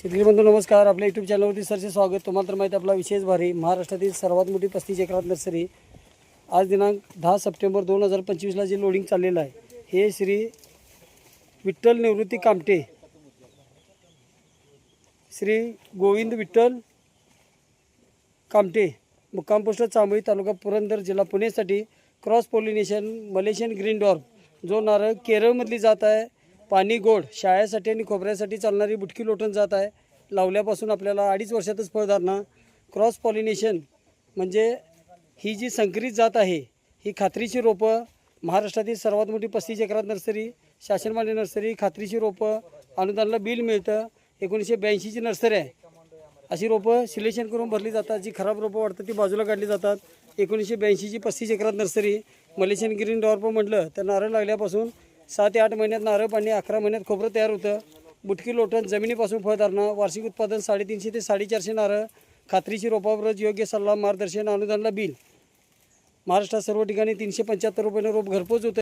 शेतकरी बंधू नमस्कार. आपल्या यूट्यूब चॅनलवरती सरचे स्वागत. तुम्हाला तर माहिती आपला विशेष भारी. महाराष्ट्रातील सर्वात मोठी पस्तीस एकरात नर्सरी आज दिनांक दहा सप्टेंबर दोन हजार पंचवीसला जे लोडिंग चाललेलं आहे हे श्री विठ्ठल निवृत्ती कामटे श्री गोविंद विठ्ठल कामटे मुक्काम पोस्ट चांबळी तालुका पुरंदर जिल्हा पुणेसाठी cross pollination Malaysian green dwarf जो नारळ केरळमधली जात आहे. पाणी गोड शाळेसाठी आणि खोबऱ्यासाठी चालणारी बुटकी लोटण जात आहे. लावल्यापासून आपल्याला अडीच वर्षातच फळधारणा क्रॉस पॉलिनेशन म्हणजे ही जी संकरित जात आहे ही खात्रीची रोपं महाराष्ट्रातील सर्वात मोठी पस्तीस एकरात नर्सरी शासनमान्य नर्सरी खात्रीची रोपं अनुदानाला बिल मिळतं एकोणीसशे ब्याऐंशीची नर्सरी आहे. अशी रोपं सिलेक्शन करून भरली जातात जी खराब रोपं वाटतात ती बाजूला काढली जातात. एकोणीसशे ब्याऐंशीची पस्तीस एकरात नर्सरी मलेशियन ग्रीन डॉर्प म्हटलं तर नारळ लागल्यापासून सहा ते आठ महिन्यात नारळ पाणी अकरा महिन्यात खोबरं तयार होतं. बुटकी लोटण जमिनीपासून फळ धरणं वार्षिक उत्पादन साडेतीनशे ते साडेचारशे नारळ खात्रीची रोपावरच योग्य सल्ला मार्गदर्शन अनुदानला बिल. महाराष्ट्रात सर्व ठिकाणी तीनशे पंच्याहत्तर रुपयानं रोप घरपोच होतं.